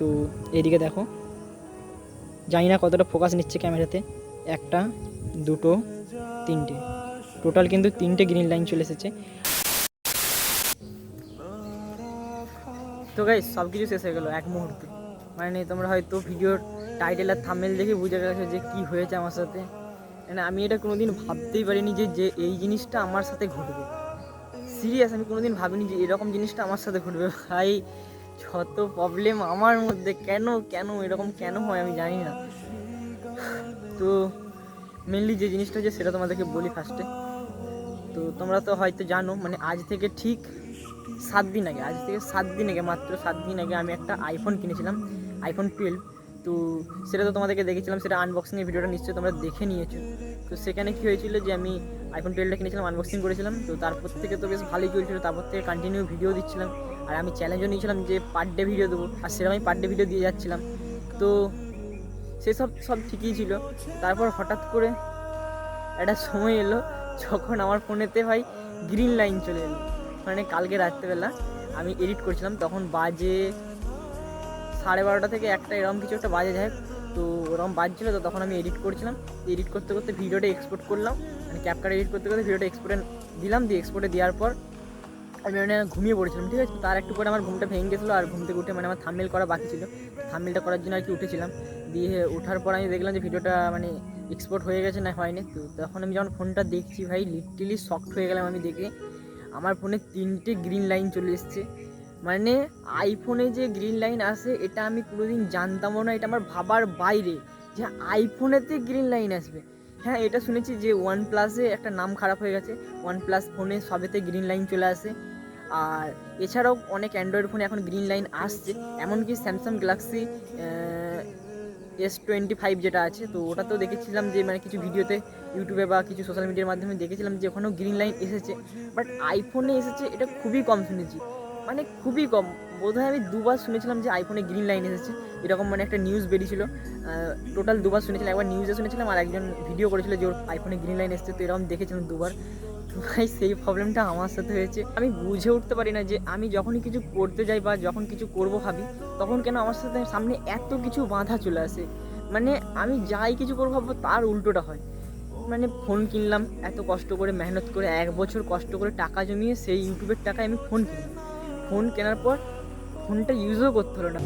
তো এদিকে দেখো। জানি না কতটা ফোকাস নিচ্ছে ক্যামেরাতে। একটা, দুটো, তিনটে। টোটাল কিন্তু তিনটে গ্রিন লাইন চলে এসেছে। তো গাইস সব কিছু শেষ হয়ে গেলো এক মুহূর্তে। মানে তোমরা হয়তো ভিডিওর টাইটেল আর থামেল দেখে বুঝে গেছো যে কি হয়েছে আমার সাথে। মানে আমি এটা কোনোদিন ভাবতেই পারিনি যে যে এই জিনিসটা আমার সাথে ঘটবে। সিরিয়াস আমি কোনোদিন ভাবিনি যে এরকম জিনিসটা আমার সাথে ঘটবে। ভাই যত প্রবলেম আমার মধ্যে কেন কেন, এরকম কেন হয় আমি জানি না। তো মেনলি যে জিনিসটা হচ্ছে সেটা তোমাদেরকে বলি ফার্স্টে তো তোমরা তো হয়তো জানো মানে আজ থেকে ঠিক সাত দিন আগে, আজ থেকে সাত দিন আগে, মাত্র সাত দিন আগে আমি একটা আইফোন কিনেছিলাম আইফোন টুয়েলভ তো সেটা তো তোমাদেরকে দেখেছিলাম, সেটা আনবক্সিংয়ের ভিডিওটা নিশ্চয়ই তোমরা দেখে নিয়েছো। তো সেখানে কী হয়েছিল যে আমি আইফোন টুয়েলভটা কিনেছিলাম আনবক্সিং করেছিলাম। তো তারপর থেকে তো বেশ ভালোই চলছিল, তারপর থেকে কন্টিনিউ ভিডিও দিচ্ছিলাম। আর আমি চ্যালেঞ্জও নিয়েছিলাম যে পার ডে ভিডিও দেবো, আর সেরকম আমি পার ডে ভিডিও দিয়ে যাচ্ছিলাম। তো সেসব সব ঠিকই ছিল। তারপর হঠাৎ করে একটা সময় এলো যখন আমার ফোনেতে ভাই গ্রিন লাইন চলে এলো। মানে কালকে রাত্রেবেলা আমি এডিট করছিলাম, তখন বাজে সাড়ে বারোটা থেকে একটা এরকম কিছু একটা বাজে যায় তো ওরকম বাজছিল, তো তখন আমি এডিট করছিলাম। এডিট করতে করতে ভিডিওটা এক্সপোর্ট করলাম। মানে ক্যাপকার্ড এডিট করতে করতে ভিডিওটা এক্সপোর্টে দিলাম, দিয়ে এক্সপোর্টে দেওয়ার পর আমি মানে ঘুমিয়ে পড়েছিলাম, ঠিক আছে? তার একটু পরে আমার ঘুমটা ভেঙে গেছিল আর ঘুম থেকে উঠে মানে আমার থামেল করা বাকি ছিল। থামেলটা করার জন্য আর কি উঠেছিলাম। দিয়ে ওঠার পর আমি দেখলাম যে ভিডিওটা মানে এক্সপোর্ট হয়ে গেছে না হয়নি। তো তখন আমি যখন ফোনটা দেখছি ভাই লিটারলি শক্ট হয়ে গেলাম আমি দেখে। আমার ফোনে তিনটে গ্রিন লাইন চলে এসছে। মানে আইফোনে যে গ্রিন লাইন আসে, এটা আমি কোনোদিন জানতামও না, এটা আমার ভাবার বাইরে যে আইফোনেতে গ্রিন লাইন আসবে। হ্যাঁ এটা শুনেছি যে ওয়ান প্লাসে একটা নাম খারাপ হয়ে গেছে। ওয়ান প্লাস ফোনে সবেতে গ্রিন লাইন চলে আসে। আর এছাড়াও অনেক অ্যান্ড্রয়েড ফোনে এখন গ্রিন লাইন আসছে, এমনকি Samsung Galaxy S twenty five যেটা আছে, তো ওটাতেও দেখেছিলাম যে মানে কিছু ভিডিওতে ইউটিউবে বা কিছু সোশ্যাল মিডিয়ার মাধ্যমে দেখেছিলাম যে ওখানেও গ্রিন লাইন এসেছে। বাট আইফোনে এসেছে, এটা খুবই কম শুনেছি। মানে খুবই কম। বোধহয় আমি দুবার শুনেছিলাম যে আইফোনে গ্রিন লাইন এসেছে। এরকম মানে একটা নিউজ বেরিয়েছিল। টোটাল দুবার শুনেছিলাম, একবার নিউজে শুনেছিলাম আর একজন ভিডিও করেছিল যে ওর আইফোনে গ্রিন লাইন এসেছে, তো এরকম দেখেছিলাম দুবার। ভাই, সেই প্রবলেমটা আমার সাথে হয়েছে। আমি বুঝে উঠতে পারি না যে আমি যখনই কিছু করতে যাই বা যখন কিছু করব ভাবি, তখন কেন আমার সাথে সামনে এত কিছু বাধা চলে আসে। মানে আমি যাই কিছু করব ভাববো তার উল্টোটা হয়। মানে ফোন কিনলাম, এত কষ্ট করে মেহনত করে, এক বছর কষ্ট করে টাকা জমিয়ে সেই ইউটিউবের টাকায় আমি ফোন কিনলাম। ফোন কেনার পর ফোনটা ইউজও করতে হলো না।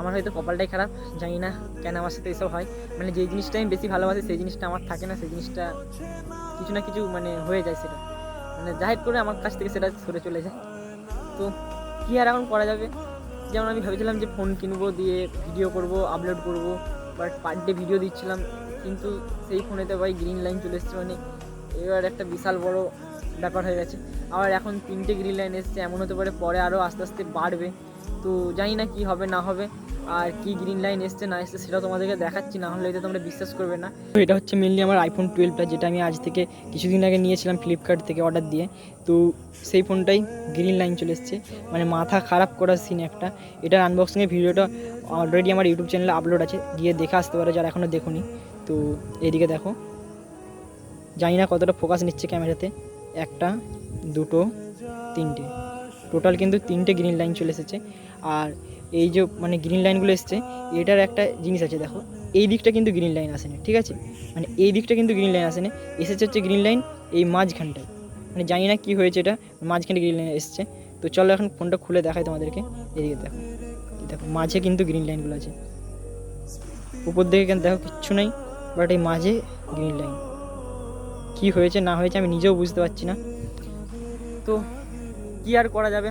আমার হয়তো কপালটাই খারাপ, জানি না কেন আমার সাথে এসব হয়। মানে যে জিনিসটা আমি বেশি ভালোবাসি, সেই জিনিসটা আমার থাকে না, সেই জিনিসটা কিছু না কিছু মানে হয়ে যায় সেটা। মানে জাহির করে আমার কাছ থেকে সেটা সরে চলে যায়। তো কী আর এখন করা যাবে? যেমন আমি ভেবেছিলাম যে ফোন কিনবো, দিয়ে ভিডিও করব আপলোড করব বাট পার ডে ভিডিও দিচ্ছিলাম, কিন্তু সেই ফোনেতে ভাই গ্রিন লাইন চলে এসছে মানে এবার একটা বিশাল বড় ব্যাপার হয়ে গেছে। আবার এখন তিনটে গ্রিন লাইন এসছে, এমন হতে পারে পরে আরও আস্তে আস্তে বাড়বে। তো জানি না কি হবে, না হবে। আর কি গ্রিন লাইন এসছে, না এসছে সেটা তোমাদেরকে দেখাচ্ছি, না হলে এটা তোমরা বিশ্বাস করবে না। তো এটা হচ্ছে মেনলি আমার আইফোন টুয়েলভটা যেটা আমি আজ থেকে কিছুদিন আগে নিয়েছিলাম ফ্লিপকার্ট থেকে অর্ডার দিয়ে। তো সেই ফোনটাই গ্রিন লাইন চলে এসছে। মানে মাথা খারাপ করার সিন একটা। এটার আনবক্সিংয়ের ভিডিওটা অলরেডি আমার ইউটিউব চ্যানেলে আপলোড আছে। গিয়ে দেখে আসতে পারো যারা এখনও দেখোনি। তো এদিকে দেখো। জানি না কতটা ফোকাস নিচ্ছে ক্যামেরাতে। একটা, দুটো, তিনটে। টোটাল কিন্তু তিনটে গ্রিন লাইন চলে এসেছে। আর এই যে মানে গ্রিন লাইনগুলো এসছে, এটার একটা জিনিস আছে, দেখো। এই দিকটা কিন্তু গ্রিন লাইন আসেনি, ঠিক আছে? মানে এই দিকটা কিন্তু গ্রিন লাইন আসেনি। এসেছে হচ্ছে গ্রিন লাইন এই মাঝখানটায়। মানে জানি না কী হয়েছে এটা, মাঝখানে গ্রিন লাইন এসছে। তো চলো এখন ফোনটা খুলে দেখাই তোমাদেরকে। এদিকে দেখো দেখো, মাঝে কিন্তু গ্রিন লাইনগুলো আছে। উপর দিকে কিন্তু দেখো কিচ্ছু নেই বাট এই মাঝে গ্রিন লাইন কী হয়েছে, না হয়েছে আমি নিজেও বুঝতে পারছি না। তো কি আর করা যাবে?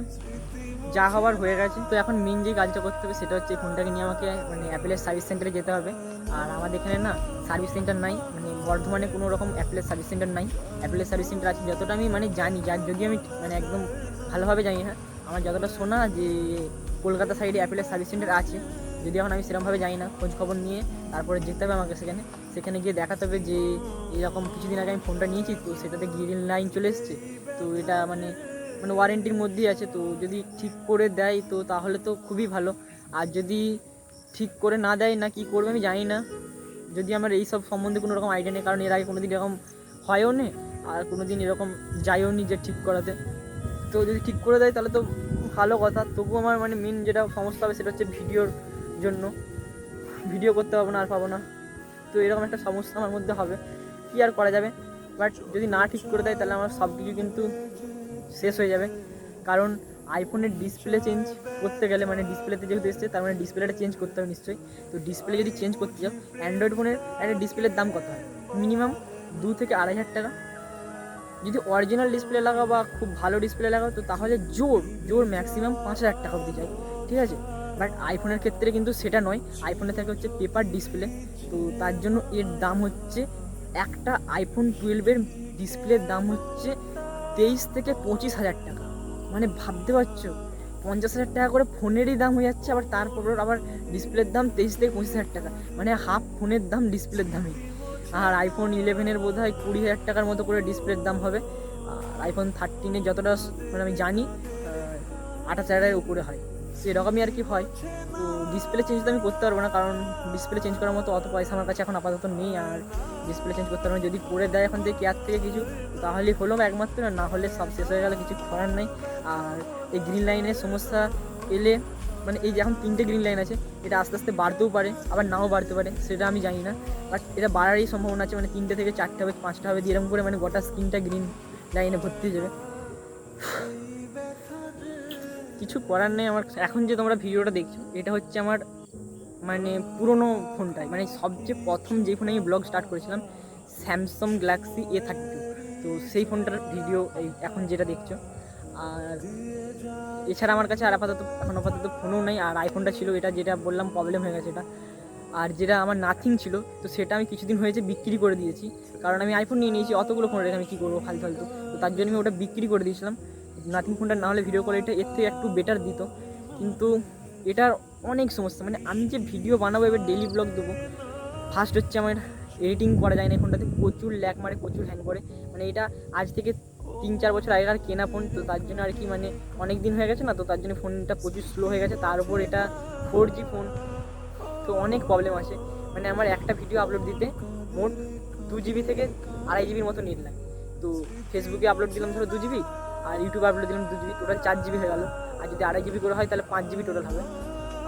যা হওয়ার হয়ে গেছে। তো এখন মেন যে কাজটা করতে হবে সেটা হচ্ছে ফোনটাকে নিয়ে আমাকে মানে অ্যাপেলের সার্ভিস সেন্টারে যেতে হবে। আর আমাদের এখানে না সার্ভিস সেন্টার নাই মানে বর্ধমানে কোনো রকম অ্যাপেলের সার্ভিস সেন্টার নাই। অ্যাপেলের সার্ভিস সেন্টার আছে যতটা আমি মানে জানি, যার যদি আমি মানে একদম ভালোভাবে জানি না, আমার যতটা শোনা যে কলকাতা সাইডে অ্যাপেলের সার্ভিস সেন্টার আছে, যদি এখন আমি সেরকমভাবে জানি না খোঁজ খবর নিয়ে তারপরে যেতে হবে আমাকে সেখানে। সেখানে গিয়ে দেখাতে হবে যে, এরকম কিছুদিন আগে আমি ফোনটা নিয়েছি, তো সেটাতে গ্রিন লাইন চলে এসছে। তো এটা মানে মানে ওয়ারেন্টির মধ্যেই আছে, তো যদি ঠিক করে দেয় তো তাহলে তো খুবই ভালো। আর যদি ঠিক করে না দেয় না কি করবে আমি জানি না। যদি আমার এই সব সম্বন্ধে কোনো রকম আইডিয়া নেই, কারণ এর আগে কোনো দিন এরকম হয়ও নে, আর কোনো দিন এরকম যাইও নি যে ঠিক করাতে। তো যদি ঠিক করে দেয় তাহলে তো ভালো কথা, তবু আমার মানে মেন যেটা সমস্যা হবে সেটা হচ্ছে ভিডিওর জন্য। ভিডিও করতে পারব না আর পাবো না। তো এরকম একটা সমস্যা আমার মধ্যে হবে, কী আর করা যাবে? বাট যদি না ঠিক করে দেয় তাহলে আমার সব কিছু কিন্তু শেষ হয়ে যাবে। কারণ আইফোনের ডিসপ্লে চেঞ্জ করতে গেলে মানে ডিসপ্লেতে যেহেতু এসছে, তার মানে ডিসপ্লেটা চেঞ্জ করতে হবে নিশ্চয়ই। তো ডিসপ্লে যদি চেঞ্জ করতে চাও অ্যান্ড্রয়েড ফোনের একটা ডিসপ্লের দাম কত হয়? মিনিমাম দু থেকে আড়াই হাজার টাকা। যদি অরিজিনাল ডিসপ্লে লাগাও বা খুব ভালো ডিসপ্লে লাগাও, তো তাহলে জোর জোর ম্যাক্সিমাম পাঁচ হাজার টাকা অবধি যায়। ঠিক আছে? বাট আইফোনের ক্ষেত্রে কিন্তু সেটা নয়। আইফোনে থাকে হচ্ছে পেপার ডিসপ্লে তো তার জন্য এর দাম হচ্ছে একটা আইফোন টুয়েলভের ডিসপ্লের দাম হচ্ছে তেইশ থেকে পঁচিশ হাজার টাকা। মানে ভাবতে পারছ? পঞ্চাশ হাজার টাকা করে ফোনেরই দাম হয়ে যাচ্ছে, আবার তারপর আবার ডিসপ্লের দাম তেইশ থেকে পঁচিশ হাজার টাকা। মানে হাফ ফোনের দাম ডিসপ্লের দামই। আর আইফোন ইলেভেনের বোধ হয় কুড়ি হাজার টাকার মতো করে ডিসপ্লের দাম হবে। আর আইফোন থার্টিনে যতটা মানে আমি জানি আঠাশ হাজারের উপরে হয়। সেরকমই আর কি হয়। তো ডিসপ্লে চেঞ্জ তো আমি করতে পারব না, কারণ ডিসপ্লে চেঞ্জ করার মতো অত পয়সা আমার কাছে এখন আপাতত নেই। আর ডিসপ্লে চেঞ্জ করতে পারব যদি করে দেয় এখন থেকে কেয়ার থেকে কিছু তাহলে হলো একমাত্র, না হলে সব শেষ হয়ে গেলে, কিছু করার নেই। আর এই গ্রিন লাইনের সমস্যা এলে মানে এই যে এখন তিনটে গ্রিন লাইন আছে, এটা আস্তে আস্তে বাড়তেও পারে, আবার নাও বাড়তে পারে, সেটা আমি জানি না। বাট এটা বাড়ারই সম্ভাবনা আছে মানে তিনটে থেকে চারটে হবে, পাঁচটা হবে এরকম করে মানে গোটা স্ক্রিনটা গ্রিন লাইনে ভর্তি হয়ে যাবে। কিছু করার নেই আমার এখন যে তোমরা ভিডিওটা দেখছ, এটা হচ্ছে আমার মানে পুরনো ফোনটাই। মানে সবচেয়ে প্রথম যে ফোনে আমি ব্লগ স্টার্ট করেছিলাম স্যামসাং গ্যালাক্সি এ থার্টি তো সেই ফোনটার ভিডিও এই এখন যেটা দেখছ। আর এছাড়া আমার কাছে আর আপাতত, এখন আপাতত ফোনও নেই। আর আইফোনটা ছিল, এটা যেটা বললাম প্রবলেম হয়ে গেছে এটা। আর যেটা আমার নাথিং ছিল, তো সেটা আমি কিছুদিন হয়েছে বিক্রি করে দিয়েছি। কারণ আমি আইফোন নিয়ে নিয়েছি, অতগুলো ফোন রেখে আমি কী করব, ফালতু ফালতু। তো তার জন্য আমি ওটা বিক্রি করে দিয়েছিলাম। নাথিং ফোনটা না হলে ভিডিও কোয়ালিটি এর থেকে একটু বেটার দিত। কিন্তু এটার অনেক সমস্যা। মানে আমি যে ভিডিও বানাবো, এবার ডেলি ব্লগ দেবো ফার্স্ট হচ্ছে আমার এডিটিং করা যায় না ফোনটাতে। প্রচুর ল্যাক মারে, প্রচুর হ্যাং করে। মানে এটা আজ থেকে তিন চার বছর আগেকার কেনা ফোন তো তার জন্য আর কি মানে অনেক দিন হয়ে গেছে না, তো তার জন্য ফোনটা প্রচুর স্লো হয়ে গেছে। তার উপর এটা ফোর জি ফোন তো অনেক প্রবলেম আছে। মানে আমার একটা ভিডিও আপলোড দিতে মোট দু জিবি থেকে আড়াই জিবির মতো নেট লাগে। তো ফেসবুকে আপলোড দিলাম ধরো দু জিবি আর ইউটিউবে আপলোড দিলাম দু জিবি টোটাল চার জিবি হয়ে গেল। আর যদি আড়াই জিবি করে হয়, তাহলে পাঁচ জিবি টোটাল হবে।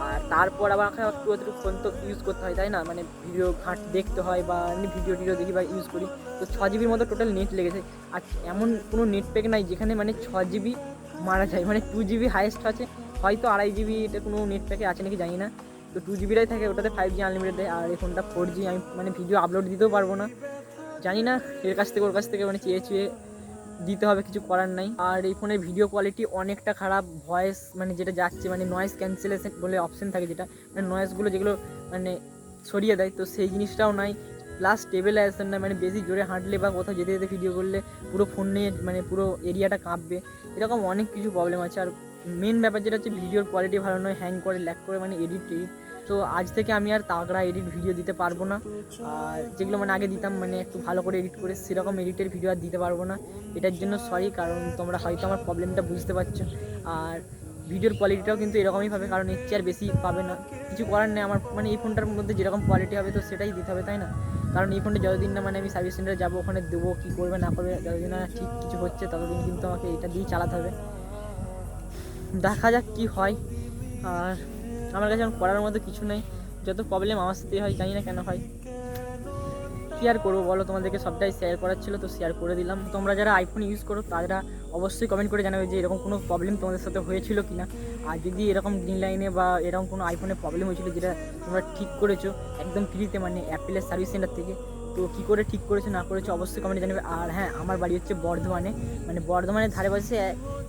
আর তারপর আবার একটু একটু ফোন তো ইউজ করতে হয়, তাই না? মানে ভিডিও ঘাট দেখতে হয় বা এমনি ভিডিও টিডিও দেখি বা ইউজ করি। তো ছ জিবির মতো টোটাল নেট লেগেছে। আর এমন কোনো নেট প্যাক নাই যেখানে মানে ছ জিবি মারা যায়। মানে টু জিবি হাইয়েস্ট আছে। হয়তো আড়াই জিবি এটা কোনো নেট প্যাকে আছে নাকি জানি না। তো টু জিবিটাই থাকে, ওটাতে ফাইভ জি আনলিমিটেড দেয়। আর এই ফোনটা ফোর জি আমি মানে ভিডিও আপলোড দিতেও পারব না। জানি না, এর কাছ থেকে ওর কাছ থেকে মানে চেয়ে চেয়ে দিতে হবে, কিছু করার নাই। আর এই ফোনের ভিডিও কোয়ালিটি অনেকটা খারাপ ভয়েস মানে যেটা যাচ্ছে মানে নয়েজ ক্যান্সেলেশন বলে অপশন থাকে যেটা মানে নয়েসগুলো যেগুলো মানে সরিয়ে দেয়, তো সেই জিনিসটাও নাই। প্লাস স্টেবিলাইজেশন না মানে বেশি জোরে হাঁটলে বা কোথাও যেতে যেতে ভিডিও করলে পুরো ফোন নিয়ে মানে পুরো এরিয়াটা কাঁপবে। এরকম অনেক কিছু প্রবলেম আছে। আর মেন ব্যাপার যেটা হচ্ছে ভিডিওর কোয়ালিটি ভালো নয় হ্যাং করে ল্যাক করে মানে এডিট টেডিট তো আজ থেকে আমি আর তাগড়া এডিট ভিডিও দিতে পারব না। আর যেগুলো মানে আগে দিতাম মানে একটু ভালো করে এডিট করে সেরকম এডিটের ভিডিও আর দিতে পারব না। এটার জন্য সরি কারণ তোমরা হয়তো আমার প্রবলেমটা বুঝতে পারছ। আর ভিডিওর কোয়ালিটিটাও কিন্তু এরকমই পাবে, কারণ এর চেয়ে বেশি পাবে না। কিছু করার নেই, আমার মানে এই ফোনটার মধ্যে যেরকম কোয়ালিটি হবে তো সেটাই দিতে হবে, তাই না? কারণ এই ফোনটা যতদিন না মানে আমি সার্ভিস সেন্টারে যাব, ওখানে দেবো, কী করবে, না করবে, যতদিন না ঠিক কিছু হচ্ছে, ততদিন কিন্তু আমাকে এটা দিয়েই চালাতে হবে। দেখা যাক কি হয়। আর আমার কাছে এখন করার মতো কিছু নেই। যত প্রবলেম আমার সাথে হয়, জানি না কেন হয়। কী আর করব বলো? তোমাদেরকে সবটাই শেয়ার করার ছিল, তো শেয়ার করে দিলাম। তোমরা যারা আইফোন ইউজ করো, তারা অবশ্যই কমেন্ট করে জানাবে যে এরকম কোনো প্রবলেম তোমাদের সাথে হয়েছিল কি না আর যদি এরকম গ্রিন লাইনে বা এরকম কোনো আইফোনে প্রবলেম হয়েছিল যেটা তোমরা ঠিক করেছ, একদম ফ্রিতে মানে অ্যাপেলের সার্ভিস সেন্টার থেকে তো কী করে ঠিক করেছ, না করেছ অবশ্যই কমেন্টে জানাবে। আর হ্যাঁ আমার বাড়ি হচ্ছে বর্ধমানে। মানে বর্ধমানের ধারে পাশে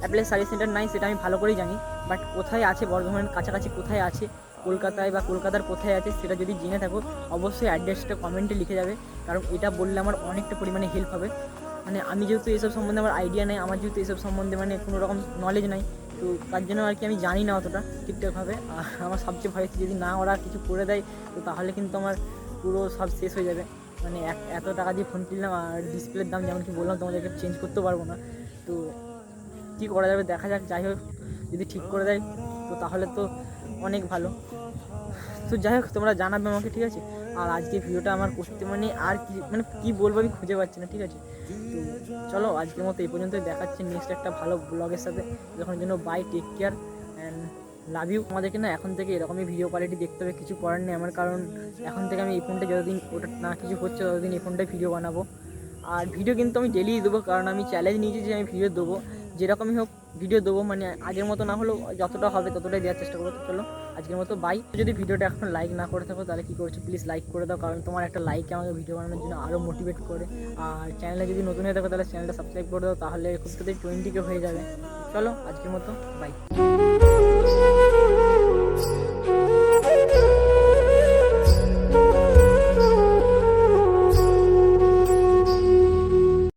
অ্যাপেলের সার্ভিস সেন্টার নাই, সেটা আমি ভালো করেই জানি। বাট কোথায় আছে বর্ধমানের কাছাকাছি কোথায় আছে, কলকাতায় বা কলকাতার কোথায় আছে, সেটা যদি জেনে থাকো, অবশ্যই অ্যাড্রেসটা কমেন্টে লিখে যাবে। কারণ এটা বললে আমার অনেকটা পরিমাণে হেল্প হবে। মানে আমি যেহেতু এসব সম্বন্ধে আমার আইডিয়া নেই, আমার যেহেতু এসব সম্বন্ধে মানে কোনো রকম নলেজ নাই, তো তার জন্য আর কি আমি জানি না অতটা ঠিকঠাকভাবে আমার সবচেয়ে ভয় যদি না ওরা কিছু করে দেয়, তো তাহলে কিন্তু আমার পুরো সব শেষ হয়ে যাবে। মানে এত টাকা দিয়ে ফোন কিনলাম আর ডিসপ্লের দাম যেমন কি বললাম তোমাদেরকে চেঞ্জ করতে পারব না। তো কী করা যাবে দেখা যাক, যাই হোক, যদি ঠিক করে দেয়, তো তাহলে তো অনেক ভালো। তো যাই হোক, তোমরা জানাবে আমাকে, ঠিক আছে? আর আজকে ভিডিওটা আমার করতে মানে আর কি মানে কী বলব আমি খুঁজে পাচ্ছি না, ঠিক আছে? তো চলো, আজকের মতো এই পর্যন্তই। দেখাচ্ছি নেক্সট একটা ভালো ব্লগের সাথে। যখন জন্য bye take care and love you আমাদেরকে না এখন থেকে এরকমই ভিডিও কোয়ালিটি দেখতে হবে, কিছু করার নেই। আমার কারণ এখন থেকে আমি এই ফোনটা যতদিন ওটা না কিছু হচ্ছে ততদিন এই ফোনটায় ভিডিও বানাবো। আর ভিডিও কিন্তু আমি ডেলি দেবো, কারণ আমি চ্যালেঞ্জ নিয়েছি যে আমি ভিডিও দেবো। যেরকমই হোক ভিডিও দেবো মানে আগের মতো না হলেও যতটা হবে ততটাই দেওয়ার চেষ্টা করব। চলো, আজকের মতো বাই যদি ভিডিওটা এখন লাইক না করে থাকো, তাহলে কী করছ? প্লিজ লাইক করে দাও, কারণ তোমার একটা লাইকে আমাকে ভিডিও বানানোর জন্য আরও মোটিভেট করে। আর চ্যানেলে যদি নতুন হয়ে থাকো, তাহলে চ্যানেলটা সাবস্ক্রাইব করে দাও, তাহলে খুব তাড়াতাড়ি টোয়েন্টিকে হয়ে যাবে। চলো আজকের মতো বাই